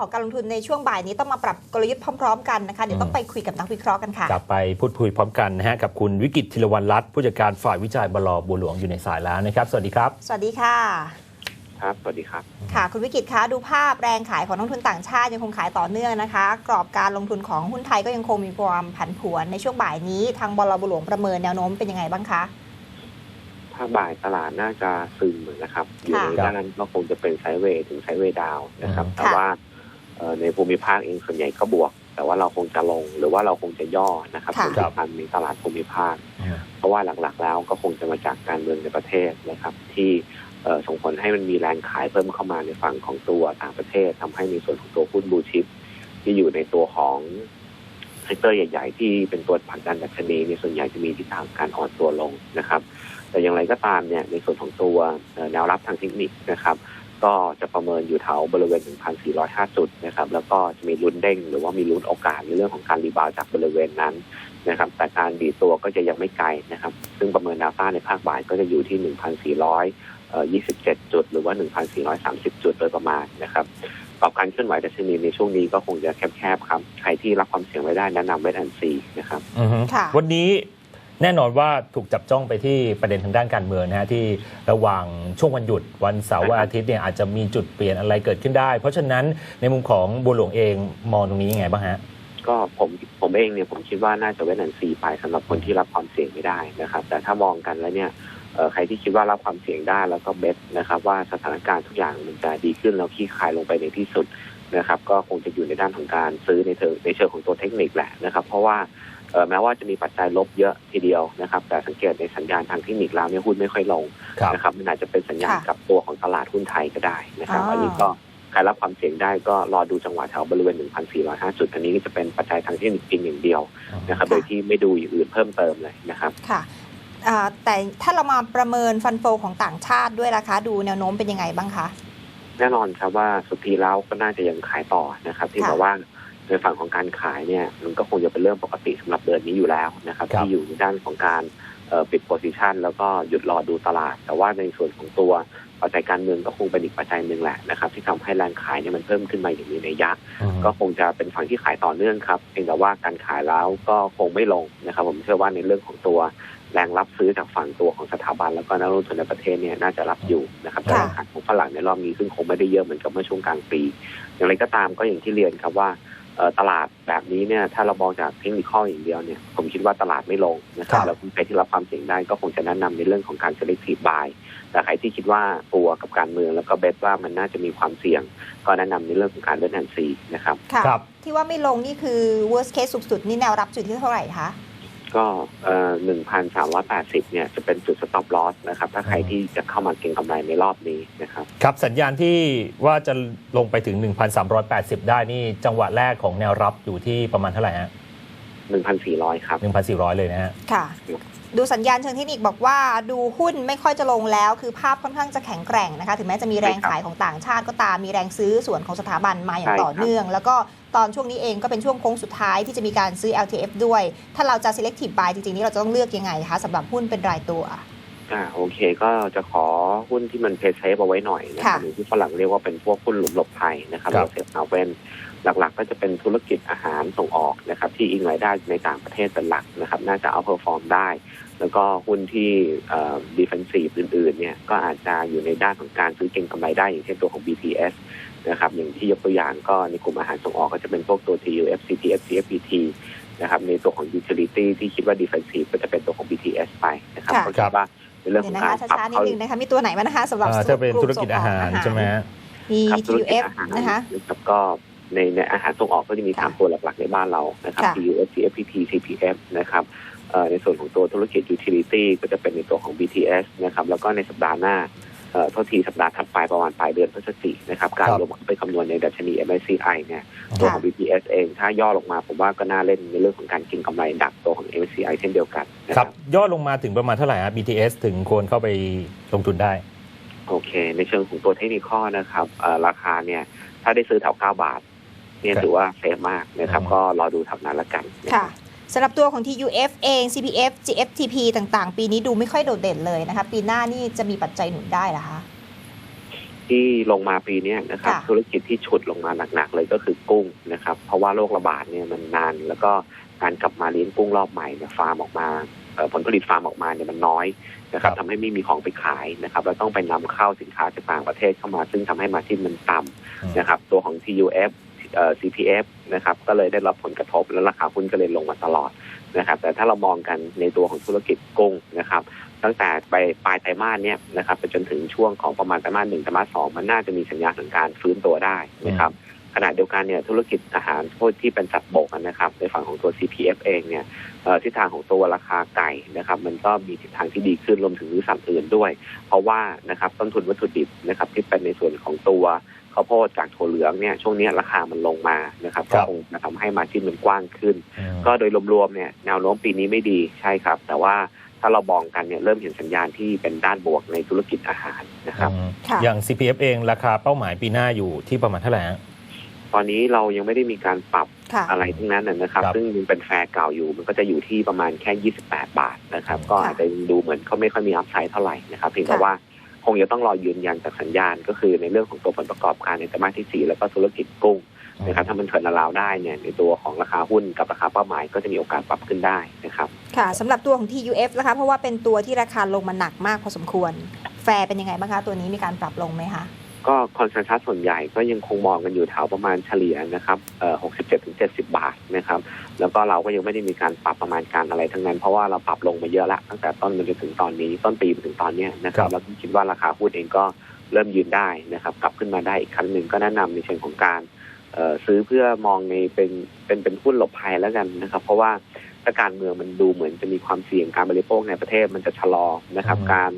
ของการลงทุนในช่วงบ่ายนี้ต้องมาปรับกลยุทธ์พร้อม ๆ กันนะคะเดี๋ยวต้องไปคุยกับนักวิเคราะห์กันค่ะกลับไปพูดคุยพร้อมกันนะฮะกับคุณวิกิตธิรวรรณรัตน์ผู้จัดการฝ่ายวิจัยบลบัวหลวงอยู่ในสายแล้วนะครับ สวัสดีครับ สวัสดีค่ะ ครับ สวัสดีครับ ค่ะ คุณวิกิตคะดูภาพแรงขายของนักลงทุนต่างชาติยังคงขายต่อเนื่องนะคะ กรอบการลงทุนของหุ้นไทยก็ยังคงมีความผันผวนในช่วงบ่ายนี้ทางบลบัวหลวงประเมินแนวโน้มเป็นยังไงบ้างคะถ้าบ่ายตลาดน่าจะซึมนะครับ อยู่ในค่ะด้านนั้นก็คงจะเป็นไซด์เวย์ถึงไซด์เวย์ดาวน์นะครับอืมแต่ว่าเอ่อ ในภูมิภาคเองส่วนใหญ่ก็บวก แต่ว่าเราคงจะลงหรือว่าเราคงจะย่อนะครับค่ะเป็นทิศทางในตลาดภูมิภาค เพราะว่าหลักๆ แล้วก็คงจะมาจากการเมืองในประเทศนะครับ ที่เอ่อส่งผลให้มันมีแรงขายเพิ่มเข้ามาในฝั่งของตัวต่างประเทศทำให้ในส่วนของตัวหุ้นบูชิปที่อยู่ในตัวของเซกเตอร์ใหญ่ ๆ ที่เป็นตัวผลักดันดัชนีในยส่วนใหญ่จะมีทิศทางการอ่อนตัวลงนะครับ แต่อย่างไรก็ตามเนี่ยในส่วนของตัวเอ่อแนวรับทางเทคนิคนะครับ ก็จะประเมินอยู่แถวบริเวณ 1,405 จุดนะครับ แล้วก็จะมีลุ้นเด้ง หรือว่ามีลุ้นโอกาสในเรื่องของการรีบาวด์จากบริเวณนั้นนะครับ แต่การดีดตัวก็จะยังไม่ไกลนะครับ ซึ่งประเมินดาวต้าในภาคบ่ายก็จะอยู่ที่ 1,427 จุด หรือว่า 1,430 จุดโดยประมาณนะครับกรอบการเคลื่อนไหวดัชนีในช่วงนี้ก็คงจะแคบๆครับ ใครที่รับความเสี่ยงไว้ได้แนะนำเวทแอนซีนะครับอือฮึค่ะวันนี้ แน่นอนว่าถูกจับจ้องไปที่ประเด็นทางด้านการเมืองนะฮะที่ระหว่างช่วงวันหยุดวันเสาร์วันอาทิตย์เนี่ยอาจจะมีจุดเปลี่ยนอะไรเกิดขึ้นได้ เพราะฉะนั้นในมุมของบัวหลวงเองมองตรงนี้ยังไงบ้างฮะก็ผมผมเองเนี่ยผมคิดว่าน่าจะเว้นอันซีไปสำหรับคนที่รับความเสี่ยงไม่ได้นะครับ แต่ถ้ามองกันแล้วเนี่ยใครที่คิดว่ารับความเสี่ยงได้แล้วก็เบสนะครับ ว่าสถานการณ์ทุกอย่างมันจะดีขึ้นแล้วคลี่คลายลงไปในที่สุดนะครับ ก็คงจะอยู่ในด้านของการซื้อในเชิงในเชิงของตัวเทคนิคแหละนะครับ เพราะว่า แม้ว่าจะมีปัจจัยลบเยอะทีเดียวนะครับ แต่สังเกตในสัญญาณทางเทคนิคแล้วเนี่ยหุ้นไม่ค่อยลงครับนะครับมันอาจจะเป็นสัญญาณค่ะกับตัวของตลาดหุ้นไทยก็ได้นะครับอ๋ออัอันนี้ก็ใครรับความเสี่ยงได้ก็รอดูจังหวะแถวบริเวณ 1,405 จุด อันนี้ก็จะเป็นปัจจัยทางเทคนิคเพียงอย่างเดียวนะครับ โดยที่ไม่ดูอย่างอื่นเพิ่มเติมเลยนะครับค่ะอ่าแต่ถ้าเรามาประเมินฟันโฟของต่างชาติด้วยราคาดูแนวโน้มเป็นยังไงบ้างคะ แน่นอนครับว่าสุดทีแล้วก็น่าจะยังขายต่อนะครับ ที่ค่ะแต่ว่า ในฝั่งของการขายเนี่ยมันก็คงจะเป็นเรื่องปกติสำหรับเดือนนี้อยู่แล้วนะครับครับที่อยู่ในด้านของการเอ่อปิดโพซิชันแล้วก็หยุดรอดูตลาด แต่ว่าในส่วนของตัวปัจจัยการเมืองก็คงเป็นอีกปัจจัยหนึ่งแหละนะครับที่ทำให้แรงขายเนี่ยมันเพิ่มขึ้นมาอย่างมีนัยยะอือฮึก็คงจะเป็นฝั่งที่ขายต่อเนื่องครับเพียงแต่ว่าการขายแล้วก็คงไม่ลงนะครับ ผมเชื่อว่าในเรื่องของตัวแรงรับซื้อจากฝั่งตัวของสถาบัน แล้วก็นักลงทุนในประเทศเนี่ยน่าจะรับอยู่นะครับแต่ค่ะแรงขายของฝรั่งในรอบนี้ซึ่งคงไม่ได้เยอะเหมือนกับเมื่อช่วงกลางปี อย่างไรก็ตามก็อย่างที่เรียนครับว่าเอ่อ ตลาดแบบนี้เนี่ยถ้าเรามองจากเทคนิคอย่างเดียวเนี่ยผมคิดว่าตลาดไม่ลงนะครับครับแล้วใครที่รับความเสี่ยงได้ก็คงจะแนะนำในเรื่องของการ selective buy แต่ใครที่คิดว่ากลัวกับการเมืองแล้วก็เบสว่ามันน่าจะมีความเสี่ยง ก็แนะนำในเรื่องของการเล่นแอนซีนะครับค่ะครับ ที่ว่าไม่ลงนี่คือ worst case สุดๆนี่แนวรับจุดที่เท่าไหร่คะ ก็หนึ่งพันสามร้อยแปดสิบเนี่ยจะเป็นจุด stop loss นะครับ ถ้าใครอืมที่จะเข้ามาเก็งกำไรในรอบนี้นะครับ ครับสัญญาณที่ว่าจะลงไปถึง 1,380 ได้นี่จังหวะแรกของแนวรับอยู่ที่ประมาณเท่าไหร่ฮะหนึ่งพันสี่ร้อยครับ 1,400 เลยนะฮะ ค่ะ ดูสัญญาณเชิงเทคนิคบอกว่าดูหุ้นไม่ค่อยจะลงแล้ว คือภาพค่อนข้างจะแข็งแกร่งนะคะ ถึงแม้จะมีแรงขายของต่างชาติก็ตามมีแรงซื้อส่วนของสถาบันมาอย่างใช่ครับต่อเนื่อง แล้วก็ตอนช่วงนี้เองก็เป็นช่วงโค้งสุดท้ายที่จะมีการซื้อ LTF ด้วย ถ้าเราจะ selective buy จริงๆนี่เราจะต้องเลือกยังไงคะสำหรับหุ้นเป็นรายตัวอ่าโอเคก็จะขอหุ้นที่มันเพย์เซฟเอาไว้หน่อยนะครับค่ะหรือที่ฝรั่งเรียกว่าเป็นพวกหุ้นหลุมหลบภัยนะครับครัเราบเซฟเอาเวน หลักๆ ก็จะเป็นธุรกิจอาหารส่งออกนะครับที่อิงรายได้ในต่างประเทศเป็นหลักนะครับ น่าจะเอาเพอร์ฟอร์มได้ แล้วก็หุ้นที่เอ่อดิเฟนซีฟอื่นๆเนี่ยก็อาจจะอยู่ในด้านของการซื้อเก็งกำไรได้อย่างเช่นตัวของ BTS นะครับอย่างที่ยกตัวอย่างก็ในกลุ่มอาหารส่งออกก็จะเป็นพวกตัว TUF CTF CFPT นะครับในตัวของ utility ที่คิดว่า defensive ก็จะเป็นตัวของ BTS ไปนะครับค่ะก็คิดว่าในเรื่องเดี๋ขยอวงนะการคะปรับช้าๆนิดเขานึงนะคะมีตัวไหนบ้างนะคะสำหรับอ่าถ้าเป็นธุรกิจส่งอาหารใช่ไหมฮะมีครับธุรกิจ TUF อาหารนะคะนะครับก็ ในในอาหารส่งออกก็จะมีค่ะสามตัวหลักๆ ในบ้านเรานะครับค่ะ TUF CFPT CPF นะครับเอ่อในส่วนของตัวธุรกิจ utility ก็จะเป็นในตัวของ BTS นะครับ แล้วก็ในสัปดาห์หน้าเอ่อเท่าทีสัปดาห์ถัดไปประมาณปลายเดือนพฤศจิกายนนะครับ การครับลงไปคำนวณในดัชนี MSCI เนี่ยตัวของ BTS เอง ถ้าย่อลงมาผมว่าก็น่าเล่นในเรื่องของการเก็งกำไรดักตัวของ MSCI เช่นเดียวกันนะคครัรับบย่อลงมาถึงประมาณเท่าไหร่ฮะ BTS ถึงควรเข้าไปลงทุนได้ โอเค ในเชิงของตัวเทคนิคข้อนะครับเอ่อราคาเนี่ยถ้าได้ซื้อแถว 9 บาทเนี่ยครับถือว่าเซฟมากนะครับอืมก็รอดูแถวนั้นละกันนะค่ะสำหรับตัวของ TUF เอง CPF GFTP ต่างๆ ปีนี้ดูไม่ค่อยโดดเด่นเลยนะคะ ปีหน้านี่จะมีปัจจัยหนุนได้เหรอคะ ที่ลงมาปีเนี้ยนะครับค่ะธุรกิจที่ฉุดลงมาหนักๆเลยก็คือกุ้งนะครับ เพราะว่าโรคระบาดเนี่ยมันนาน แล้วก็การกลับมาเลี้ยงกุ้งรอบใหม่เนี่ยฟาร์มออกมาเอ่อผลผลิตฟาร์มออกมาเนี่ยมันน้อยนะครับครับทำให้ไม่มีของไปขายนะครับเราต้องไปนำเข้าสินค้าจากต่างประเทศเข้ามา ซึ่งทำให้มาที่มันต่ำนะครับ ตัวของ TUF เอ่อ CPF นะครับก็เลยได้รับผลกระทบและราคาหุ้นก็เลยลงมาตลอดนะครับ แต่ถ้าเรามองกันในตัวของธุรกิจกุ้งนะครับ ตั้งแต่ไปปลายไตรมาสเนี่ยนะครับไปจนถึงช่วงของประมาณไตรมาสหนึ่งไตรมาสสองมันน่าจะมีสัญญาณของการฟื้นตัวได้นะครับขณะเดียวกันเนี่ยธุรกิจอาหารพวกที่เป็นสัตว์บกนะครับ ในฝั่งของตัว CPF เองเนี่ยทิศทางของตัวราคาไก่นะครับ มันก็มีทิศทางที่ดีขึ้นรวมถึงสัตว์อื่นด้วย เพราะว่านะครับต้นทุนวัตถุดิบนะครับที่เป็นในส่วนของตัว ข้าวโพดจากถั่วเหลืองเนี่ยช่วงนี้ราคามันลงมานะครับครัก็บคงจะทำให้มาจิ้นมันกว้างขึ้นอืมก็โดยรวมๆเนี่ยแนวโน้มปีนี้ไม่ดีใช่ครับ แต่ว่าถ้าเรามองกันเนี่ยเริ่มเห็นสัญญาณที่เป็นด้านบวกในธุรกิจอาหารนะครับอืมค่ะอย่าง CPF เองราคาเป้าหมายปีหน้าอยู่ที่ประมาณเท่าไหร่ฮะตอนนี้เรายังไม่ได้มีการปรับค่ะอะไรทั้งนั้นนะนะครับครับ ซึ่งยังเป็นแฟร์เก่าอยู่ มันก็จะอยู่ที่ประมาณแค่ 28 บาทนะครับค่ะก็อาจจะยังดูเหมือนเขาไม่ค่อยมีอัพไซด์เท่าไหร่นะครับเพียงแต่ค่ะว่า คงจะต้องรอยืนยันจากสัญญาณ ก็คือในเรื่องของตัวผลประกอบการในไตรมาสที่สี่แล้วก็ธุรกิจกุ้งนะครับถ้ามันเถิดละลาวได้เนี่ยในตัวของราคาหุ้นกับราคาเป้าหมายก็จะมีโอกาสปรับขึ้นได้นะครับค่ะสำหรับตัวของ TUF นะคะเพราะว่าเป็นตัวที่ราคาลงมาหนักมากพอสมควร แฟร์เป็นยังไงบ้างคะตัวนี้มีการปรับลงไหมคะก็ค อนเซนแซสส่วนใหญ่ก็ยังคงมองกันอยู่แถวประมาณเฉลี่ยนะครับเอ่อ67ถึง70บาทนะครับ แล้วก็เราก็ยังไม่ได้มีการปรับประมาณการอะไรทั้งนั้น เพราะว่าเราปรับลงมาเยอะละตั้งแต่ต้นมาจนถึงตอนนี้ต้นปีมาถึงตอนเนี้ยนะครับครับแล้วก็คิดว่าราคาหุ้นเองก็เริ่มยืนได้นะครับ กลับขึ้นมาได้อีกครั้งหนึ่งก็แนะนำในเชิงของการเอ่อซื้อเพื่อมองในเป็นเป็นเป็นหุ้นหลบภัยแล้วกันนะครับ เพราะว่าถ้าการเมืองมันดูเหมือนจะมีความเสี่ยงการบริโภคในประเทศมันจะชะลอนะครับอืมการ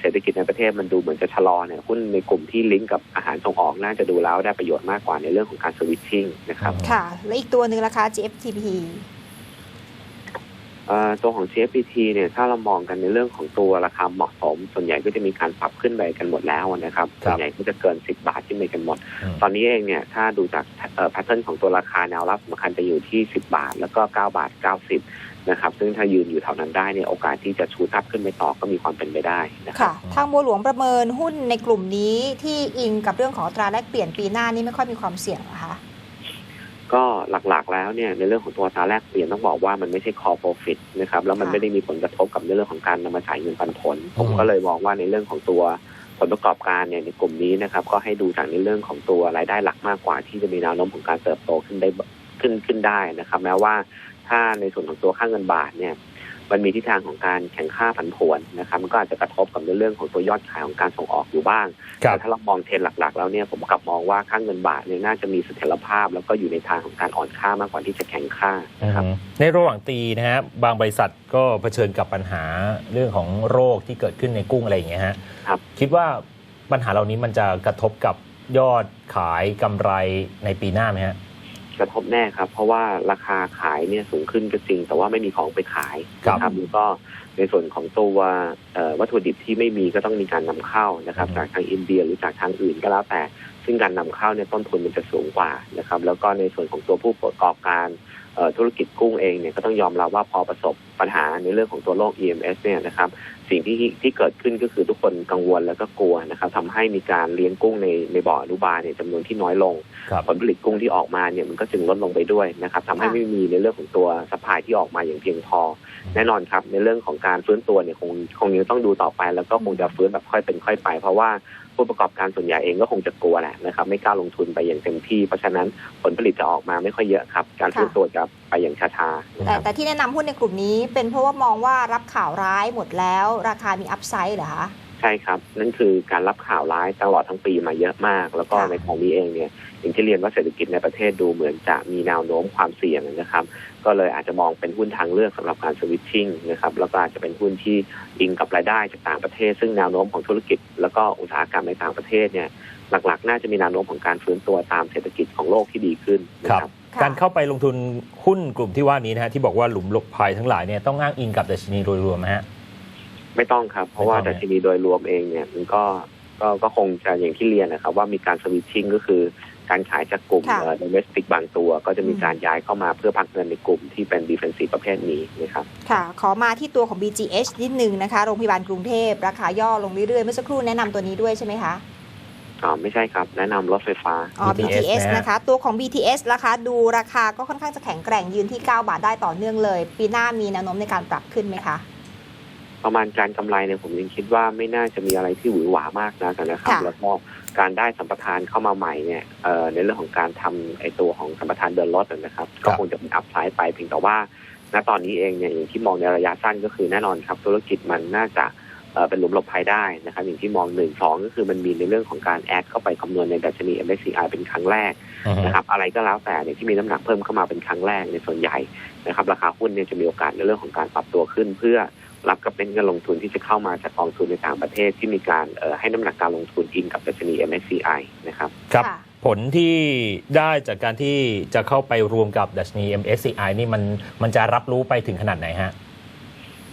เศรษฐกิจในประเทศมันดูเหมือนจะชะลอเนี่ยหุ้นในกลุ่มที่ลิงก์กับอาหารส่งออกน่าจะดูแล้วได้ประโยชน์มากกว่าในเรื่องของการสวิตชิ่งนะครับ ค่ะ และอีกตัวหนึ่งราคา GFTP ตัวของ GFPT เนี่ยถ้าเรามองกันในเรื่องของตัวราคาเหมาะสม ส่วนใหญ่ก็จะมีการปรับขึ้นไปกันหมดแล้วนะครับครับส่วนใหญ่ก็จะเกิน 10 บาทขึ้นไปกันหมดอืมตอนนี้เองเนี่ยถ้าดูจากเอ่อแพทเทิร์นของตัวราคาแนวรับสำคัญจะอยู่ที่ 10 บาท แล้วก็ 9 บาท 90 นะครับ ซึ่งถ้ายืนอยู่แถวนั้นได้เนี่ยโอกาสที่จะชูทับขึ้นไปต่อก็มีความเป็นไปได้นะครับค่ะทางบัวหลวงประเมินหุ้นในกลุ่มนี้ที่อิงกับเรื่องของอัตราแลกเปลี่ยนปีหน้านี่ไม่ค่อยมีความเสี่ยงเหรอคะ ก็หลักๆแล้วเนี่ยในเรื่องของตัวอัตราแลกเปลี่ยนต้องบอกว่ามันไม่ใช่ core profit นะครับแล้วมันค่ะไม่ได้มีผลกระทบกับในเรื่องของการนำมาจ่ายเงินปันผลผมอืมก็เลยมองว่าในเรื่องของตัวผลประกอบการเนี่ยในกลุ่มนี้นะครับ ก็ให้ดูจากในเรื่องของตัวรายได้หลักมากกว่า ที่จะมีแนวโน้มของการเติบโตขึ้นได้ขึ้นขึ้นได้นะครับ แม้ว่าถ้าในส่วนของตัวค่าเงินบาทเนี่ย มันมีทิศทางของการแข่งค่าผันผวนนะครับ มันก็อาจจะกระทบกับในเรื่องของตัวยอดขายของการส่งออกอยู่บ้างครับแต่ถ้าเรามองเทรนด์หลัก ๆ แล้วเนี่ยผมกลับมองว่าค่าเงินบาทเนี่ยน่าจะมีเสถียรภาพ แล้วก็อยู่ในทางของการอ่อนค่ามากกว่าที่จะแข็งค่านะครับอืมในระหว่างตีนะฮะบางบริษัทก็เผชิญกับปัญหาเรื่องของโรคที่เกิดขึ้นในกุ้งอะไรอย่างเงี้ยฮะครับคิดว่าปัญหาเหล่านี้มันจะกระทบกับยอดขายกำไรในปีหน้าไหมฮะ กระทบแน่ครับ เพราะว่าราคาขายเนี่ยสูงขึ้นก็จริง แต่ว่าไม่มีของไปขายครับนะครับแล้วก็ในส่วนของตัวเอ่อวัตถุดิบที่ไม่มีก็ต้องมีการนำเข้านะครับอืมจากทางอินเดียหรือจากทางอื่นก็แล้วแต่ ซึ่งการนำเข้าเนี่ยต้นทุนมันจะสูงกว่านะครับ แล้วก็ในส่วนของตัวผู้ประกอบการเอ่อธุรกิจกุ้งเองเนี่ยก็ต้องยอมรับว่าพอประสบปัญหาในเรื่องของตัวโรค EMS เนี่ยนะครับ สิ่งที่ที่เกิดขึ้นก็คือทุกคนกังวลแล้วก็กลัวนะครับทำให้มีการเลี้ยงกุ้งในในบ่ออนุบาลเนี่ยจำนวนที่น้อยลงครับผลผลิตกุ้งที่ออกมาเนี่ยมันก็จึงลดลงไปด้วยนะครับทำให้ค่ะไม่มีในเรื่องของตัวสปายที่ออกมาอย่างเพียงพอ แน่นอนครับ ในเรื่องของการฟื้นตัวเนี่ยคงคงยังต้องดูต่อไป แล้วก็คงจะฟื้นแบบค่อยเป็นค่อยไป เพราะว่า ผู้ประกอบการส่วนใหญ่เองก็คงจะกลัวแหละนะครับ ไม่กล้าลงทุนไปอย่างเต็มที่ เพราะฉะนั้นผลผลิตจะออกมาไม่ค่อยเยอะครับ การฟื้นตัวจะไปอย่างช้าๆแต่แต่ที่แนะนำหุ้นในกลุ่มนี้เป็นเพราะว่ามองว่ารับข่าวร้ายหมดแล้ว ราคามีอัพไซด์เหรอคะ ใช่ครับ นั่นคือการรับข่าวร้ายตลอดทั้งปีมาเยอะมาก แล้วก็ค่ะในของนี้เองเนี่ยอย่างที่เรียนว่าเศรษฐกิจในประเทศดูเหมือนจะมีแนวโน้มความเสี่ยงนะครับ ก็เลยอาจจะมองเป็นหุ้นทางเลือกสำหรับการสวิตชิ่งนะครับแล้วก็อาจจะเป็นหุ้นที่อิงกับรายได้จากต่างประเทศ ซึ่งแนวโน้มของธุรกิจ แล้วก็อุตสาหกรรมในต่างประเทศเนี่ยหลักๆ น่าจะมีแนวโน้มของการฟื้นตัวตามเศรษฐกิจของโลกที่ดีขึ้นนะคครัรับบค่ะการเข้าไปลงทุนหุ้นกลุ่มที่ว่านี้นะฮะที่บอกว่าหลุมหลบภัยทั้งหลายเนี่ยต้องอ้างอิงกับดัชนีโดยรวมไหมฮะ ไม่ต้องครับ เพราะว่าไม่ต้องดัชนีโดยรวมเองเนี่ยมันก็ก็ก็คงจะอย่างที่เรียนนะครับ ว่ามีการสวิตชิ่งก็คือการขายจากกลุ่มค่ะเดเมสติกบางตัว ก็จะมีอืมการย้ายเข้ามาเพื่อพักเงินในกลุ่มที่เป็นดีเฟนซีประเภทนี้นะครับค่ะ ขอมาที่ตัวของ BGH นิดนึงนะคะ โรงพยาบาลกรุงเทพ ราคาย่อลงเรื่อยๆ เมื่อสักครู่แนะนำตัวนี้ด้วยใช่ไหมคะอ๋อไม่ใช่ครับ แนะนำรถไฟฟ้าอ๋อ BTS BTS นะนะคะ ตัวของ BTS ราคาดูราคาก็ค่อนข้างจะแข็งแกร่งยืนที่ 9 บาทได้ต่อเนื่องเลย ปีหน้ามีแนวโน้มในการปรับขึ้นไหมคะ ประมาณการกำไรเนี่ยผมยังคิดว่าไม่น่าจะมีอะไรที่หวือหวามากนักนะครับค่ะแล้วก็การได้สัมปทานเข้ามาใหม่เนี่ยเอ่อในเรื่องของการทำไอตัวของสัมปทานเดินรถนะครับครัก็บคงจะเป็นอัพไซด์ไปเพียงแต่ว่าณตอนนี้เองเนี่ยอย่างที่มองในระยะสั้นก็คือแน่นอนครับ ธุรกิจมันน่าจะเอ่อเป็นหลุมหลบภัยได้นะครับอย่างที่มองหนึ่งสองก็คือมันมีในเรื่องของการแอดเข้าไปคำนวณในดัชนี MSCI เป็นครั้งแรกอือฮึนะครับอะไรก็แล้วแต่เนี่ยที่มีน้ำหนักเพิ่มเข้ามาเป็นครั้งแรกในส่วนใหญ่นะครับราคาหุ้นเนี่ยจะมีโอกาสในเรื่องของการปรับตัวขึ้นเพื่อ รับกับเป็นเงินลงทุนที่จะเข้ามาจากกองทุนในต่างประเทศที่มีการเอ่อให้น้ำหนักการลงทุนอิงกับดัชนี MSCI นะครับครับค่ะผลที่ได้จากการที่จะเข้าไปรวมกับดัชนี MSCI นี่มันมันจะรับรู้ไปถึงขนาดไหนฮะ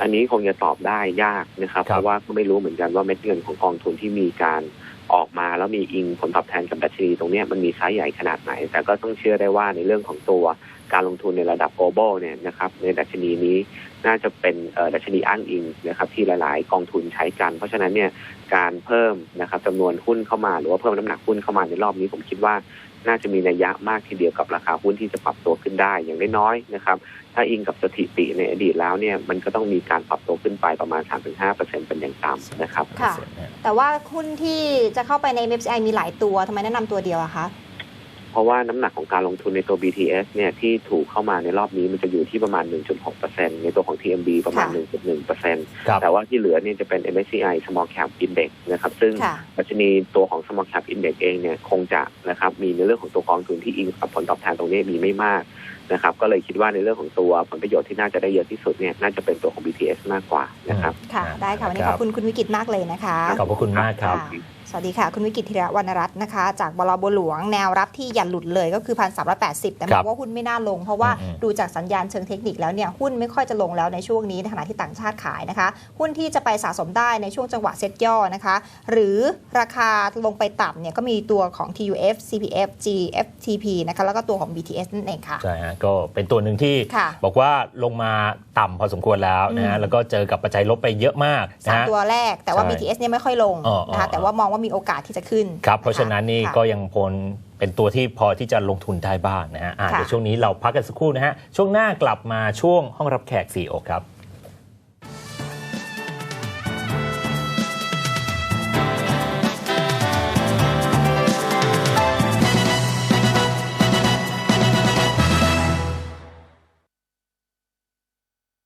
อันนี้คงจะตอบได้ยากนะครับครับเพราะว่าก็ไม่รู้เหมือนกันว่าเม็ดเงินของกองทุนที่มีการออกมาแล้วมีอิงผลตอบแทนกับดัชนีตรงเนี้ยมันมีไซส์ใหญ่ขนาดไหน แต่ก็ต้องเชื่อได้ว่าในเรื่องของตัว การลงทุนในระดับ global เนี่ยนะครับในดัชนีนี้น่าจะเป็นดัชนีอ้างอิงนะครับที่หลาย ๆ กองทุนใช้กัน เพราะฉะนั้นเนี่ยการเพิ่มนะครับจำนวนหุ้นเข้ามา หรือว่าเพิ่มน้ำหนักหุ้นเข้ามาในรอบนี้ผมคิดว่าน่าจะมีนัยยะมากทีเดียวกับราคาหุ้นที่จะปรับตัวขึ้นได้อย่างน้อยๆนะครับ ถ้าอิงกับสถิติในอดีตแล้วเนี่ยมันก็ต้องมีการปรับตัวขึ้นไปประมาณ 3-5%เป็นอย่างต่ำนะครับค่ะแต่ว่าหุ้นที่จะเข้าไปใน MSCI มีหลายตัวทำไมแนะนำตัวเดียวอะคะ เพราะว่าน้ำหนักของการลงทุนในตัว BTS เนี่ยที่ถูกเข้ามาในรอบนี้มันจะอยู่ที่ประมาณ 1.6%ในตัวของ TMB ประมาณค่ะ1.1%ครับแต่ว่าที่เหลือเนี่ยจะเป็น MSCI Small Cap Index นะครับซึ่งค่ะดัชนีตัวของ Small Cap Index เองเนี่ยคงจะนะครับมีในเรื่องของตัวกองทุนที่อิงกับผลตอบแทนตรงนี้มีไม่มากนะครับก็เลยคิดว่าในเรื่องของตัวผลประโยชน์ที่น่าจะได้เยอะที่สุดเนี่ยน่าจะเป็นตัวของ BTS มากกว่านะครับค่ะได้ค่ะวันนี้คขรับอบคุณคุณวิกิตมากเลยนะคะขอบพระคุณมากครับค่ะ สวัสดีค่ะ คุณวิกิตธีระวรรณรัตน์นะคะ จากบลบหลวงแนวรับที่อย่าหลุดเลยก็คือพันสามแต่มครัอบงว่าหุ้นไม่น่าลง เพราะว่าอืมดูจากสัญญาณเชิงเทคนิคแล้วเนี่ยหุ้นไม่ค่อยจะลงแล้วในช่วงนี้ในขณะที่ต่างชาติขายนะคะ หุ้นที่จะไปสะสมได้ในช่วงจังหวะเซ็ตย่อนะคะ หรือราคาลงไปต่ำเนี่ยก็มีตัวของ TUF CPF GFTP นะคะแล้วก็ตัวของ BTS นั่นเองค่ะใช่ฮะก็เป็นตัวหนึ่งที่ค่ะบอกว่าลงมาต่ำพอสมควรแล้วนะฮะอืมแล้วก็เจอกับปัจจัยลบไปเยอะมากสามนะฮะตัวแรกแต่ว่าใช่ BTS เนี่ยไม่ค่อยลงอ๋ออ๋อนะคะแต่ว่ามองว่ามีโอกาสที่จะขึ้นครับเพราะฉะนั้นนี่ค่ะก็ยังพลเป็นตัวที่พอที่จะลงทุนได้บ้างนะฮะอะค่ะเดี๋ยวช่วงนี้เราพักกันสักครู่นะฮะช่วงหน้ากลับมาช่วงห้องรับแขก4อกครับ